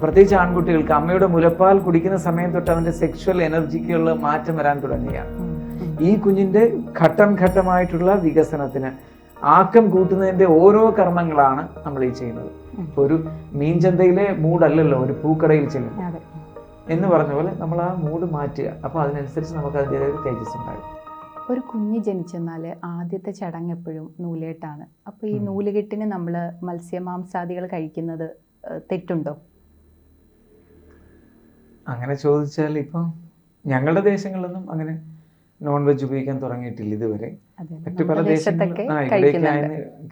പ്രത്യേകിച്ച് ആൺകുട്ടികൾക്ക് അമ്മയുടെ മുലപ്പാൽ കുടിക്കുന്ന സമയം തൊട്ട് അവന്റെ സെക്ഷൽ എനർജിക്കുള്ള മാറ്റം വരാൻ തുടങ്ങുകയാണ് ഈ കുഞ്ഞിന്റെ ഘട്ടം ഘട്ടമായിട്ടുള്ള വികസനത്തിന് ആക്കം കൂട്ടുന്നതിന്റെ ഓരോ കർമ്മങ്ങളാണ് നമ്മൾ ഈ ചെയ്യുന്നത്. ഇപ്പോൾ ഒരു മീൻചന്തയിലെ മൂടല്ലല്ലോ ഒരു പൂക്കടയിൽ ചെല്ലും എന്ന് പറഞ്ഞ പോലെ നമ്മൾ ആ മൂഡ് മാറ്റുക. അപ്പോൾ അതിനനുസരിച്ച് നമുക്ക് അതിന്റെതായ ഒരു തേജസ് ഉണ്ടാകും. ഒരു കുഞ്ഞ് ജനിച്ചെന്നാൽ ആദ്യത്തെ ചടങ്ങ് എപ്പോഴും നൂലേട്ടാണ്. അപ്പോൾ ഈ. നൂലുകെട്ടിന് നമ്മൾ മത്സ്യമാംസാദികൾ കഴിക്കുന്നത് തെറ്റുണ്ടോ? അങ്ങനെ ചോദിച്ചാൽ ഇപ്പം ഞങ്ങളുടെ ദേശങ്ങളിലൊന്നും അങ്ങനെ നോൺ വെജ് ഉപയോഗിക്കാൻ തുടങ്ങിയിട്ടില്ല ഇതുവരെ. മറ്റു പല ദേശങ്ങളിലും ആ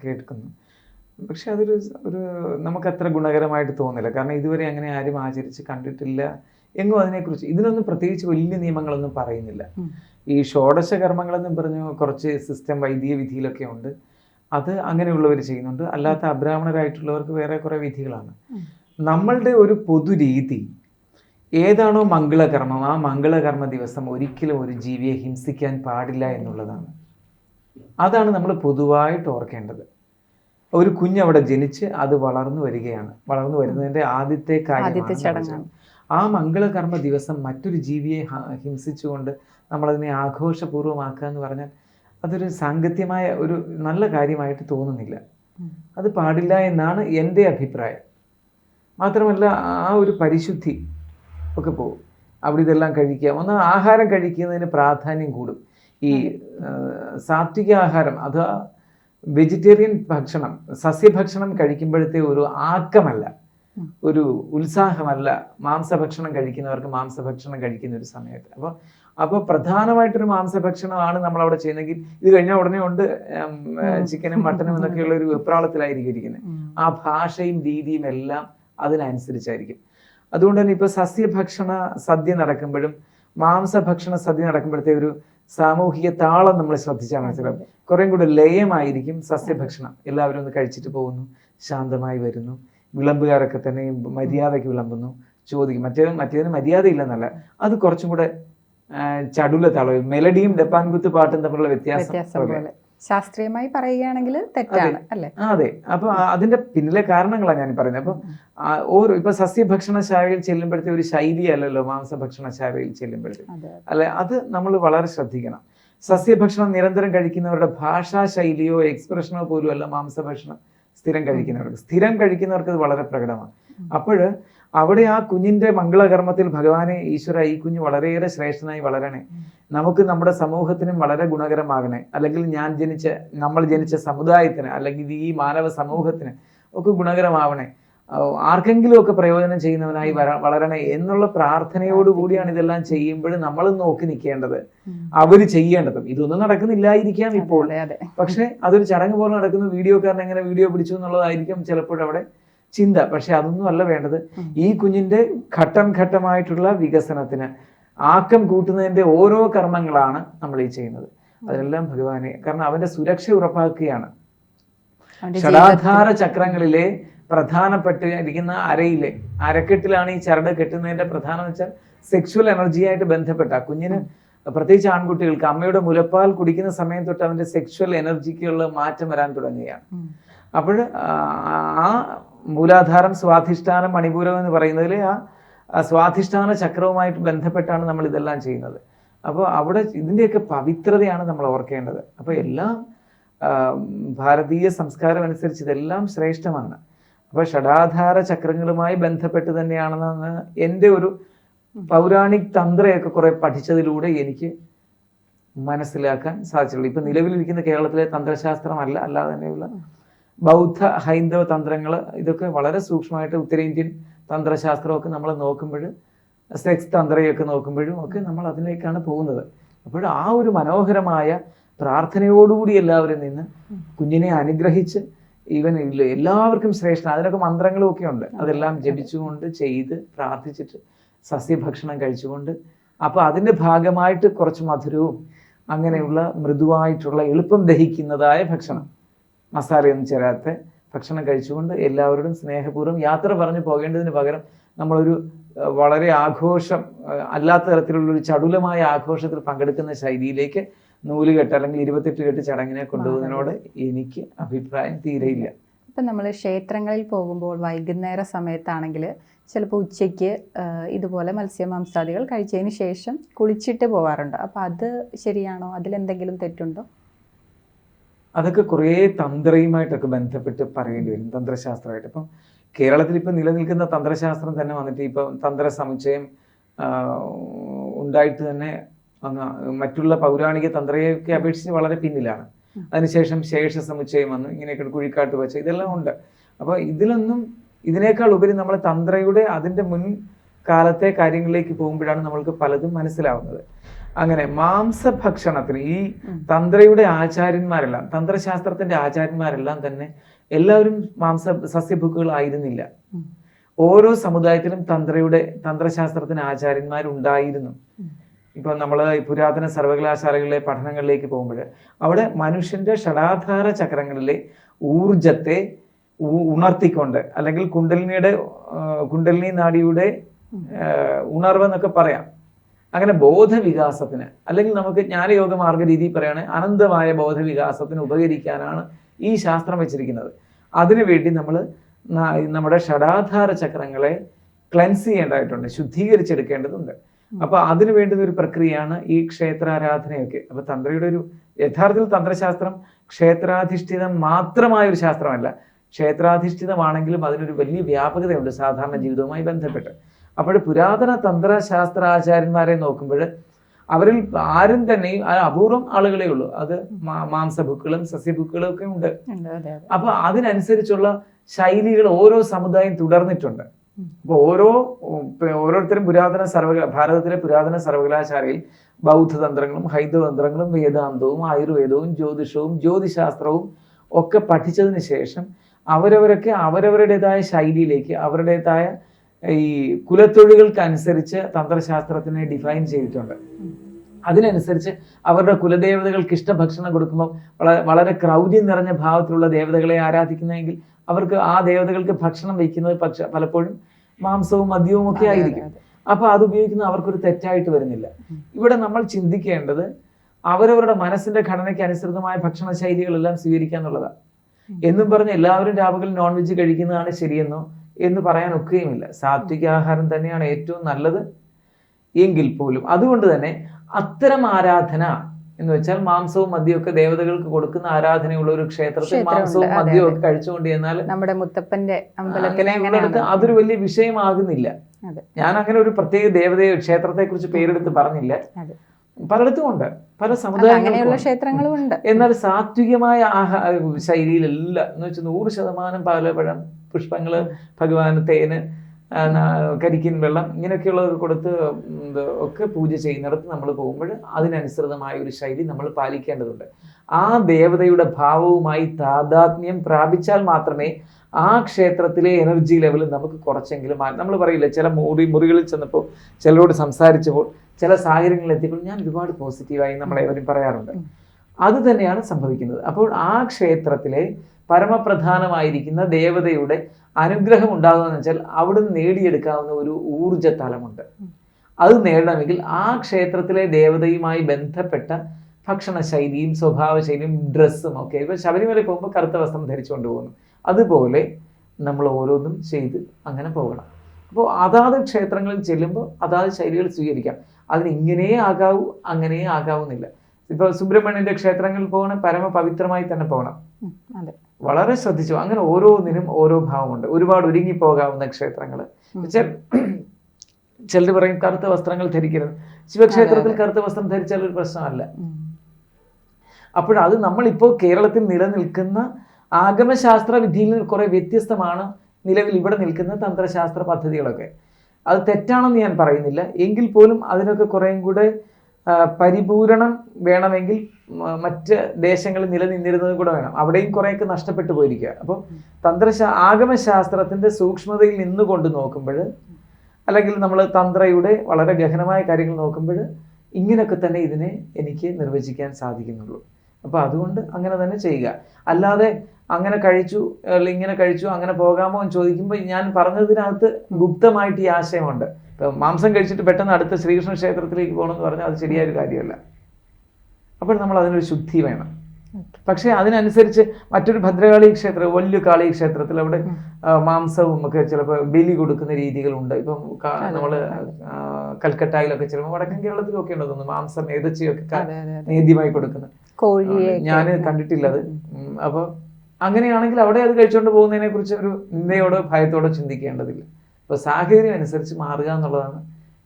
കേൾക്കുന്നു പക്ഷെ അതൊരു ഒരു നമുക്ക് അത്ര ഗുണകരമായിട്ട് തോന്നില്ല. കാരണം ഇതുവരെ അങ്ങനെ ആരും ആചരിച്ച് കണ്ടിട്ടില്ല. എങ്ങും അതിനെക്കുറിച്ച് ഇതിനൊന്നും പ്രത്യേകിച്ച് വലിയ നിയമങ്ങളൊന്നും പറയുന്നില്ല. ഈ ഷോഡശ കർമ്മങ്ങളെന്നും പറഞ്ഞു കുറച്ച് സിസ്റ്റം വൈദിക വിധിയിലൊക്കെ ഉണ്ട്. അത് അങ്ങനെയുള്ളവർ ചെയ്യുന്നുണ്ട്. അല്ലാത്ത അബ്രാഹ്മണരായിട്ടുള്ളവർക്ക് വേറെ കുറേ വിധികളാണ്. നമ്മളുടെ ഒരു പൊതു രീതി ഏതാണോ മംഗളകർമ്മം ആ മംഗളകർമ്മ ദിവസം ഒരിക്കലും ഒരു ജീവിയെ ഹിംസിക്കാൻ പാടില്ല എന്നുള്ളതാണ്. അതാണ് നമ്മൾ പൊതുവായിട്ട് ഓർക്കേണ്ടത്. ഒരു കുഞ്ഞ് അവിടെ ജനിച്ച് അത് വളർന്നു വരികയാണ്. വളർന്നു വരുന്നതിന്റെ ആദ്യത്തെ കാര്യമാണ് ആ മംഗളകർമ്മ ദിവസം മറ്റൊരു ജീവിയെ ഹിംസിച്ചുകൊണ്ട് നമ്മളതിനെ ആഘോഷപൂർവമാക്കുക എന്ന് പറഞ്ഞാൽ അതൊരു സാങ്കത്യമായ ഒരു നല്ല കാര്യമായിട്ട് തോന്നുന്നില്ല. അത് പാടില്ല എന്നാണ് എന്റെ അഭിപ്രായം. മാത്രമല്ല ആ ഒരു പരിശുദ്ധി ഒക്കെ പോകും. അവിടെ ഇതെല്ലാം കഴിക്കാം. ഒന്ന് ആഹാരം കഴിക്കുന്നതിന് പ്രാധാന്യം കൂടും. ഈ സാത്വിക ആഹാരം അത് വെജിറ്റേറിയൻ ഭക്ഷണം സസ്യഭക്ഷണം കഴിക്കുമ്പോഴത്തെ ഒരു ആക്കമല്ല. ഒരു ഉത്സാഹമല്ല. മാംസഭക്ഷണം കഴിക്കുന്നവർക്ക് മാംസഭക്ഷണം കഴിക്കുന്ന ഒരു സമയത്ത്. അപ്പോൾ അപ്പോൾ പ്രധാനമായിട്ടൊരു മാംസഭക്ഷണമാണ് നമ്മൾ അവിടെ ചെയ്യുന്നതെങ്കിൽ ഇത് കഴിഞ്ഞാൽ ഉടനെ ഉണ്ട്. ചിക്കനും മട്ടനും എന്നൊക്കെയുള്ള ഒരു വെപ്രാളത്തിലായിരിക്കും ഇരിക്കുന്നത്. ആ ഭാഷയും രീതിയും എല്ലാം അതിനനുസരിച്ചായിരിക്കും. അതുകൊണ്ട് തന്നെ ഇപ്പൊ സസ്യഭക്ഷണ സദ്യ നടക്കുമ്പോഴും മാംസഭക്ഷണ സദ്യ നടക്കുമ്പോഴത്തെ ഒരു സാമൂഹിക താളം നമ്മൾ ശ്രദ്ധിച്ചാൽ മനസ്സിലാവും കുറേം കൂടെ ലയമായിരിക്കും സസ്യഭക്ഷണം. എല്ലാവരും ഒന്ന് കഴിച്ചിട്ട് പോകുന്നു ശാന്തമായി വരുന്നു. വിളമ്പുകാരൊക്കെ തന്നെ മര്യാദയ്ക്ക് വിളമ്പുന്നു ചോദിക്കും. മറ്റേത് മറ്റേതിന് മര്യാദ ഇല്ലെന്നല്ല അത് കുറച്ചും കൂടെ ചടുല താളം മെലഡിയും ഡെപ്പാൻകുത്ത് പാട്ടും തമ്മിലുള്ള വ്യത്യാസം ശാസ്ത്രീയമായി പറയുകയാണെങ്കിൽ തെറ്റാണ് അല്ലേ? അതെ. അപ്പൊ അതിന്റെ പിന്നിലെ കാരണങ്ങളാണ് ഞാൻ പറയുന്നത്. അപ്പം ഓരോ ഇപ്പൊ സസ്യഭക്ഷണശാലയിൽ ചെല്ലുമ്പോഴത്തെ ഒരു ശൈലി അല്ലല്ലോ മാംസഭക്ഷണശാലയിൽ ചെല്ലുമ്പോഴത്തെ. അതെ അല്ലെ അത് നമ്മൾ വളരെ ശ്രദ്ധിക്കണം. സസ്യഭക്ഷണം നിരന്തരം കഴിക്കുന്നവരുടെ ഭാഷാ ശൈലിയോ എക്സ്പ്രഷനോ പോലും അല്ല മാംസഭക്ഷണം സ്ഥിരം കഴിക്കുന്നവർക്ക്. സ്ഥിരം കഴിക്കുന്നവർക്ക് അത് വളരെ പ്രകടമാണ്. അപ്പോൾ അവിടെ ആ കുഞ്ഞിന്റെ മംഗളകർമ്മത്തിൽ ഭഗവാനെ ഈശ്വര ഈ കുഞ്ഞ് വളരെയേറെ ശ്രേഷ്ഠനായി വളരണേ. നമുക്ക് നമ്മുടെ സമൂഹത്തിനും വളരെ ഗുണകരമാകണേ. അല്ലെങ്കിൽ ഞാൻ ജനിച്ച നമ്മൾ ജനിച്ച സമുദായത്തിന് അല്ലെങ്കിൽ ഈ മാനവ സമൂഹത്തിന് ഒക്കെ ഗുണകരമാവണേ. ആർക്കെങ്കിലുമൊക്കെ ആർക്കെങ്കിലും ഒക്കെ പ്രയോജനം ചെയ്യുന്നവനായി വര- വളരണേ എന്നുള്ള പ്രാർത്ഥനയോടുകൂടിയാണ് ഇതെല്ലാം ചെയ്യുമ്പോൾ നമ്മൾ നോക്കി നിൽക്കേണ്ടത്. അവർ ചെയ്യേണ്ടതും. ഇതൊന്നും നടക്കുന്നില്ലായിരിക്കാം ഇപ്പോൾ. പക്ഷെ അതൊരു ചടങ്ങ് പോലെ നടക്കുന്നു. വീഡിയോക്കാരൻ എങ്ങനെ വീഡിയോ പിടിച്ചു എന്നുള്ളതായിരിക്കും ചിലപ്പോഴവിടെ ചിന്ത. പക്ഷെ അതൊന്നും അല്ല വേണ്ടത്. ഈ കുഞ്ഞിന്റെ ഘട്ടം ഘട്ടമായിട്ടുള്ള വികസനത്തിന് ആക്കം കൂട്ടുന്നതിന്റെ ഓരോ കർമ്മങ്ങളാണ് നമ്മൾ ഈ ചെയ്യുന്നത്. അതിനെല്ലാം ഭഗവാനെ കാരണം അവന്റെ സുരക്ഷ ഉറപ്പാക്കുകയാണ്. ഷടാധാര ചക്രങ്ങളിലെ പ്രധാനപ്പെട്ടിരിക്കുന്ന അരയിലെ അരക്കെട്ടിലാണ് ഈ ചരട് കെട്ടുന്നതിന്റെ പ്രധാനം വെച്ചാൽ സെക്ഷുവൽ എനർജിയായിട്ട് ബന്ധപ്പെട്ട കുഞ്ഞിന് പ്രത്യേകിച്ച് ആൺകുട്ടികൾക്ക് അമ്മയുടെ മുലപ്പാൽ കുടിക്കുന്ന സമയം തൊട്ട് അവന്റെ സെക്ഷുവൽ എനർജിക്കുള്ള മാറ്റം വരാൻ തുടങ്ങുകയാണ്. അപ്പോഴ് അപ്പോൾ ആ മൂലാധാരം സ്വാധിഷ്ഠാനം മണിപൂരം എന്ന് പറയുന്നതിൽ ആ സ്വാധിഷ്ഠാന ചക്രവുമായിട്ട് ബന്ധപ്പെട്ടാണ് നമ്മൾ ഇതെല്ലാം ചെയ്യുന്നത്. അപ്പോൾ അവിടെ ഇതിന്റെയൊക്കെ പവിത്രതയാണ് നമ്മൾ ഓർക്കേണ്ടത്. അപ്പോൾ എല്ലാം ഭാരതീയ സംസ്കാരം അനുസരിച്ച് ഇതെല്ലാം ശ്രേഷ്ഠമാണ്. അപ്പോൾ ഷടാധാര ചക്രങ്ങളുമായി ബന്ധപ്പെട്ട് തന്നെയാണെന്നാണ് എന്റെ ഒരു പൗരാണിക് തന്ത്രയൊക്കെ കുറേ പഠിച്ചതിലൂടെ എനിക്ക് മനസ്സിലാക്കാൻ സാധിച്ചുള്ളൂ ഇപ്പൊ നിലവിലിരിക്കുന്ന കേരളത്തിലെ തന്ത്രശാസ്ത്രമല്ല അല്ലാതെ തന്നെയുള്ള ബൗദ്ധ ഹൈന്ദവ തന്ത്രങ്ങൾ ഇതൊക്കെ വളരെ സൂക്ഷ്മമായിട്ട് ഉത്തരേന്ത്യൻ തന്ത്രശാസ്ത്രമൊക്കെ നമ്മൾ നോക്കുമ്പോൾ സെക്സ് തന്ത്രയൊക്കെ നോക്കുമ്പോഴും ഒക്കെ നമ്മൾ അതിലേക്കാണ് പോകുന്നത്. അപ്പോൾ ആ ഒരു മനോഹരമായ പ്രാർത്ഥനയോടുകൂടി എല്ലാവരും നിന്ന് കുഞ്ഞിനെ അനുഗ്രഹിച്ച് ഈവൻ എല്ലാവർക്കും ശ്രേഷ്ഠ അതിനൊക്കെ മന്ത്രങ്ങളും ഒക്കെ ഉണ്ട്. അതെല്ലാം ജപിച്ചുകൊണ്ട് ചെയ്ത് പ്രാർത്ഥിച്ചിട്ട് സസ്യഭക്ഷണം കഴിച്ചുകൊണ്ട് അപ്പോൾ അതിന്റെ ഭാഗമായിട്ട് കുറച്ച് മധുരവും അങ്ങനെയുള്ള മൃദുവായിട്ടുള്ള എളുപ്പം ദഹിക്കുന്നതായ ഭക്ഷണം. മസാലയൊന്നും ചേരാത്ത ഭക്ഷണം കഴിച്ചുകൊണ്ട് എല്ലാവരോടും സ്നേഹപൂർവം യാത്ര പറഞ്ഞു പോകേണ്ടതിന് പകരം നമ്മളൊരു വളരെ ആഘോഷം അല്ലാത്ത തരത്തിലുള്ള ഒരു ചടുലമായ ആഘോഷത്തിൽ പങ്കെടുക്കുന്ന ശൈലിയിലേക്ക് നൂലുകെട്ട് അല്ലെങ്കിൽ ഇരുപത്തെട്ട് കെട്ട് ചടങ്ങിനെ കൊണ്ടുപോകുന്നതിനോട് എനിക്ക് അഭിപ്രായം തീരെയില്ല. ഇപ്പം നമ്മൾ ക്ഷേത്രങ്ങളിൽ പോകുമ്പോൾ വൈകുന്നേര സമയത്താണെങ്കിൽ ചിലപ്പോൾ ഉച്ചയ്ക്ക് ഇതുപോലെ മത്സ്യമാംസാദികൾ കഴിച്ചതിന് ശേഷം കുളിച്ചിട്ട് പോകാറുണ്ട് അപ്പോൾ അത് ശരിയാണോ? അതിലെന്തെങ്കിലും തെറ്റുണ്ടോ? അതൊക്കെ കുറേ തന്ത്രയുമായിട്ടൊക്കെ ബന്ധപ്പെട്ട് പറയേണ്ടി വരും തന്ത്രശാസ്ത്രമായിട്ട്. ഇപ്പം കേരളത്തിൽ ഇപ്പം നിലനിൽക്കുന്ന തന്ത്രശാസ്ത്രം തന്നെ വന്നിട്ട് ഇപ്പം തന്ത്ര സമുച്ചയം ഉണ്ടായിട്ട് തന്നെ മറ്റുള്ള പൗരാണിക തന്ത്രയൊക്കെ അപേക്ഷിച്ച് വളരെ പിന്നിലാണ്. അതിനുശേഷം ശേഷ സമുച്ചയം വന്നു ഇങ്ങനെയൊക്കെ കുഴിക്കാട്ട് വെച്ച ഇതെല്ലാം ഉണ്ട്. അപ്പോൾ ഇതിലൊന്നും ഇതിനേക്കാൾ ഉപരി നമ്മൾ തന്ത്രയുടെ അതിന്റെ മുൻ കാലത്തെ കാര്യങ്ങളിലേക്ക് പോകുമ്പോഴാണ് നമ്മൾക്ക് പലതും മനസ്സിലാവുന്നത്. അങ്ങനെ മാംസഭക്ഷണത്തിന് ഈ. തന്ത്രയുടെ ആചാര്യന്മാരെല്ലാം തന്ത്രശാസ്ത്രത്തിന്റെ ആചാര്യന്മാരെല്ലാം തന്നെ എല്ലാവരും മാംസ സസ്യഭുക്കുകളായിരുന്നില്ല. ഓരോ സമുദായത്തിലും തന്ത്രയുടെ തന്ത്രശാസ്ത്രത്തിന് ആചാര്യന്മാരുണ്ടായിരുന്നു. ഇപ്പൊ നമ്മൾ പുരാതന സർവകലാശാലകളിലെ പഠനങ്ങളിലേക്ക് പോകുമ്പോൾ അവിടെ മനുഷ്യന്റെ ഷടാധാര ചക്രങ്ങളിലെ ഊർജത്തെ ഉണർത്തിക്കൊണ്ട് അല്ലെങ്കിൽ കുണ്ടലിനിയുടെ കുണ്ടലിനി നാടിയുടെ ഉണർവെന്നൊക്കെ ഉണർവ് എന്നൊക്കെ പറയാം അങ്ങനെ ബോധവികാസത്തിന് അല്ലെങ്കിൽ നമുക്ക് ജ്ഞാനയോഗ മാർഗ രീതി പറയുകയാണെങ്കിൽ അനന്തമായ ബോധവികാസത്തിന് ഉപകരിക്കാനാണ് ഈ ശാസ്ത്രം വെച്ചിരിക്കുന്നത്. അതിനുവേണ്ടി നമ്മൾ നമ്മുടെ ഷടാധാര ചക്രങ്ങളെ ക്ലെൻസ് ചെയ്യേണ്ടതായിട്ടുണ്ട് ശുദ്ധീകരിച്ചെടുക്കേണ്ടതുണ്ട്. അപ്പൊ അതിനു വേണ്ടുന്ന ഒരു പ്രക്രിയയാണ് ഈ ക്ഷേത്രാരാധനയൊക്കെ. അപ്പൊ തന്ത്രയുടെ ഒരു യഥാർത്ഥത്തിൽ തന്ത്രശാസ്ത്രം ക്ഷേത്രാധിഷ്ഠിതം മാത്രമായ ഒരു ശാസ്ത്രമല്ല. ക്ഷേത്രാധിഷ്ഠിതമാണെങ്കിലും അതിനൊരു വലിയ വ്യാപകതയുണ്ട് സാധാരണ ജീവിതവുമായി ബന്ധപ്പെട്ട്. അപ്പോൾ പുരാതന തന്ത്രശാസ്ത്രാചാര്യന്മാരെ നോക്കുമ്പോൾ അവരിൽ ആരും തന്നെ അപൂർവം ആളുകളേ ഉള്ളൂ. അത് മാംസഭുക്കളും സസ്യഭുക്കളും ഒക്കെ ഉണ്ട്. അപ്പൊ അതിനനുസരിച്ചുള്ള ശൈലികൾ ഓരോ സമുദായം തുടർന്നിട്ടുണ്ട്. അപ്പോൾ അപ്പൊ ഓരോ ഓരോരുത്തരും പുരാതന സർവക ഭാരതത്തിലെ പുരാതന സർവകലാശാലയിൽ ബൗദ്ധതന്ത്രങ്ങളും ഹൈന്ദവതന്ത്രങ്ങളും വേദാന്തവും ആയുർവേദവും ജ്യോതിഷവും ജ്യോതിശാസ്ത്രവും ഒക്കെ പഠിച്ചതിന് ശേഷം അവരവരൊക്കെ അവരവരുടേതായ ശൈലിയിലേക്ക് അവരുടേതായ ഈ കുലത്തൊഴികൾക്ക് അനുസരിച്ച് തന്ത്രശാസ്ത്രത്തിനെ ഡിഫൈൻ ചെയ്തിട്ടുണ്ട്. അതിനനുസരിച്ച് അവരുടെ കുലദേവതകൾക്ക് ഇഷ്ട ഭക്ഷണം കൊടുക്കുമ്പോൾ വളരെ വളരെ ക്രൗര്യം നിറഞ്ഞ ഭാവത്തിലുള്ള ദേവതകളെ ആരാധിക്കുന്നെങ്കിൽ അവർക്ക് ആ ദേവതകൾക്ക് ഭക്ഷണം വയ്ക്കുന്നത് പക്ഷെ പലപ്പോഴും മാംസവും മദ്യവും ഒക്കെ ആയിരിക്കും. അപ്പോൾ അപ്പൊ അത് ഉപയോഗിക്കുന്നത് അവർക്കൊരു തെറ്റായിട്ട് വരുന്നില്ല. ഇവിടെ നമ്മൾ ചിന്തിക്കേണ്ടത് അവരവരുടെ മനസ്സിന്റെ ഘടനയ്ക്ക് അനുസൃതമായ ഭക്ഷണ ശൈലികളെല്ലാം സ്വീകരിക്കുക എന്നുള്ളതാണ് എന്നും പറഞ്ഞ് എല്ലാവരും രാവുകൾ നോൺ വെജ് കഴിക്കുന്നതാണ് ശരിയെന്നോ എന്ന് പറയാൻ ഒക്കുകയുമില്ല സാത്വിക ആഹാരം തന്നെയാണ് ഏറ്റവും നല്ലത് എങ്കിൽ പോലും. അതുകൊണ്ട് തന്നെ അത്തരം ആരാധന എന്ന് വെച്ചാൽ മാംസവും മദ്യവും ഒക്കെ ദേവതകൾക്ക് കൊടുക്കുന്ന ആരാധനയുള്ള ഒരു ക്ഷേത്രത്തിൽ മാംസവും മദ്യവും ഒക്കെ കഴിച്ചുകൊണ്ട് ചെന്നാൽ നമ്മുടെ മുത്തപ്പന്റെ അങ്ങനെയാണ്. അതൊരു വലിയ വിഷയമാകുന്നില്ല. ഞാൻ അങ്ങനെ ഒരു പ്രത്യേക ദേവതയെ ക്ഷേത്രത്തെ കുറിച്ച് പേരെടുത്ത് പറഞ്ഞില്ല. പലയിടത്തും ഉണ്ട് പല സമുദായങ്ങളും എന്നാൽ സാത്വികമായ ആഹാ ശൈലിയിലല്ല. എന്ന് വെച്ചാൽ നൂറ് ശതമാനം പാലപ്പഴം പുഷ്പങ്ങൾ ഭഗവാന് തേന് കരിക്കിൻ വെള്ളം ഇങ്ങനെയൊക്കെയുള്ളത് കൊടുത്ത് ഒക്കെ പൂജ ചെയ്യുന്നിടത്ത് നമ്മൾ പോകുമ്പോൾ അതിനനുസൃതമായ ഒരു ശൈലി നമ്മൾ പാലിക്കേണ്ടതുണ്ട് ആ ദേവതയുടെ ഭാവവുമായി താതാത്മ്യം പ്രാപിച്ചാൽ മാത്രമേ ആ ക്ഷേത്രത്തിലെ എനർജി ലെവൽ നമുക്ക് കുറച്ചെങ്കിലും നമ്മൾ പറയില്ല ചില മുറി മുറികളിൽ ചെന്നപ്പോൾ ചിലരോട് സംസാരിച്ചപ്പോൾ ചില സാഹചര്യങ്ങളിൽ എത്തിയപ്പോൾ ഞാൻ ഒരുപാട് പോസിറ്റീവായി നമ്മളെവരും പറയാറുണ്ട്. അത് തന്നെയാണ് സംഭവിക്കുന്നത് അപ്പോൾ ആ ക്ഷേത്രത്തിലെ പരമപ്രധാനമായിരിക്കുന്ന ദേവതയുടെ അനുഗ്രഹം ഉണ്ടാകുന്നതെന്ന് വെച്ചാൽ അവിടുന്ന് നേടിയെടുക്കാവുന്ന ഒരു ഊർജ തലമുണ്ട് അത് നേടണമെങ്കിൽ ആ ക്ഷേത്രത്തിലെ ദേവതയുമായി ബന്ധപ്പെട്ട ഭക്ഷണ ശൈലിയും സ്വഭാവ ശൈലിയും ഡ്രസ്സും ഒക്കെ. ഇപ്പൊ ശബരിമല പോകുമ്പോൾ കറുത്ത വസ്ത്രം ധരിച്ചുകൊണ്ട് പോകുന്നു. അതുപോലെ നമ്മൾ ഓരോന്നും ചെയ്ത് അങ്ങനെ പോകണം. അപ്പോൾ അതാത് ക്ഷേത്രങ്ങളിൽ ചെല്ലുമ്പോൾ അതാത് ശൈലികൾ സ്വീകരിക്കാം. അതിന് ഇങ്ങനെ ആകാവൂ അങ്ങനെ ആകാവുന്നില്ല. ഇപ്പൊ സുബ്രഹ്മണ്യന്റെ ക്ഷേത്രങ്ങളിൽ പോകണം പരമപവിത്രമായി തന്നെ പോകണം. അതെ. വളരെ ശ്രദ്ധിച്ചു. അങ്ങനെ ഓരോന്നിനും ഓരോ ഭാവമുണ്ട്. ഒരുപാട് ഒരുങ്ങി പോകാവുന്ന ക്ഷേത്രങ്ങൾ. ചിലർ പറയും കറുത്ത വസ്ത്രങ്ങൾ ധരിക്കരുത്. ശിവക്ഷേത്രത്തിൽ. കറുത്ത വസ്ത്രം ധരിച്ചാൽ ഒരു പ്രശ്നമല്ല. അപ്പോഴത് നമ്മളിപ്പോൾ കേരളത്തിൽ നിലനിൽക്കുന്ന ആഗമശാസ്ത്ര വിധിയിൽ നിന്ന് കുറെ വ്യത്യസ്തമാണ് നിലവിൽ ഇവിടെ നിൽക്കുന്ന തന്ത്രശാസ്ത്ര പദ്ധതികളൊക്കെ. അത് തെറ്റാണെന്ന് ഞാൻ പറയുന്നില്ല. എങ്കിൽ പോലും അതിനൊക്കെ കുറേയും കൂടെ പരിപൂരണം വേണമെങ്കിൽ മറ്റ് ദേശങ്ങളിൽ നിലനിന്നിരുന്നത് കൂടെ വേണം. അവിടെയും കുറേയൊക്കെ നഷ്ടപ്പെട്ടു പോയിരിക്കുക. അപ്പോൾ തന്ത്രശാ ആഗമശാസ്ത്രത്തിന്റെ സൂക്ഷ്മതയിൽ നിന്നുകൊണ്ട് നോക്കുമ്പോൾ അല്ലെങ്കിൽ നമ്മൾ തന്ത്രയുടെ വളരെ ഗഹനമായ കാര്യങ്ങൾ നോക്കുമ്പോൾ ഇങ്ങനെയൊക്കെ തന്നെ ഇതിനെ എനിക്ക് നിർവചിക്കാൻ സാധിക്കുന്നുള്ളൂ. അപ്പോൾ അതുകൊണ്ട് അങ്ങനെ തന്നെ ചെയ്യുക. അല്ലാതെ അങ്ങനെ കഴിച്ചു ഇങ്ങനെ കഴിച്ചു അങ്ങനെ പോകാമോ എന്ന് ചോദിക്കുമ്പോൾ ഞാൻ പറഞ്ഞതിനകത്ത് ഗുപ്തമായിട്ട് ഈ ആശയമുണ്ട്. ഇപ്പം മാംസം കഴിച്ചിട്ട് പെട്ടെന്ന് അടുത്ത ശ്രീകൃഷ്ണ ക്ഷേത്രത്തിലേക്ക് പോകണമെന്ന് പറഞ്ഞാൽ അത് ശരിയായൊരു കാര്യമല്ല. അപ്പോൾ നമ്മൾ അതിനൊരു ശുദ്ധി വേണം. പക്ഷേ അതിനനുസരിച്ച് മറ്റൊരു ഭദ്രകാളി ക്ഷേത്രം വലിയ കാളി ക്ഷേത്രത്തിൽ അവിടെ മാംസവും ഒക്കെ ചിലപ്പോൾ ബലി കൊടുക്കുന്ന രീതികളുണ്ട്. ഇപ്പം നമ്മൾ കൽക്കട്ടയിലൊക്കെ ചിലപ്പോൾ വടക്കൻ കേരളത്തിലൊക്കെ ഉണ്ടോ തോന്നുന്നു മാംസം ഏതച്ചയൊക്കെ നേദ്യമായി കൊടുക്കുന്നത് ഞാൻ കണ്ടിട്ടില്ല അത്. അപ്പോൾ അപ്പൊ അങ്ങനെയാണെങ്കിൽ അവിടെ അത് കഴിച്ചുകൊണ്ട് പോകുന്നതിനെ കുറിച്ച് ഒരു നിന്ദയോടോ ഭയത്തോടോ ചിന്തിക്കേണ്ടതില്ല. അപ്പൊ സാഹചര്യം അനുസരിച്ച് മാറുക എന്നുള്ളതാണ്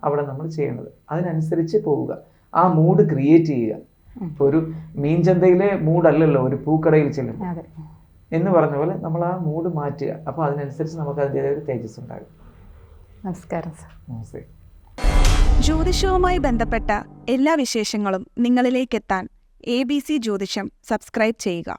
അവിടെ നമ്മൾ ചെയ്യേണ്ടത്. അതിനനുസരിച്ച് പോവുക. ആ മൂഡ് ക്രിയേറ്റ് ചെയ്യുക. ഇപ്പോൾ ഇപ്പൊ ഒരു മീൻചന്തയിലെ മൂഡല്ലല്ലോ ഒരു പൂക്കടയിൽ ചെല്ലും അതെ. എന്ന് പറഞ്ഞ പോലെ നമ്മൾ ആ മൂഡ് മാറ്റുക. അപ്പോൾ അതിനനുസരിച്ച് നമുക്ക് അതിന്റെതായ ഒരു തേജസ് ഉണ്ടാകും. നമസ്കാരം സർ. നമസ്തേ. ജ്യോതിഷവുമായി ബന്ധപ്പെട്ട എല്ലാ വിശേഷങ്ങളും നിങ്ങളിലേക്കെത്താൻ A B C Jyothisham subscribe ചെയ്യുക.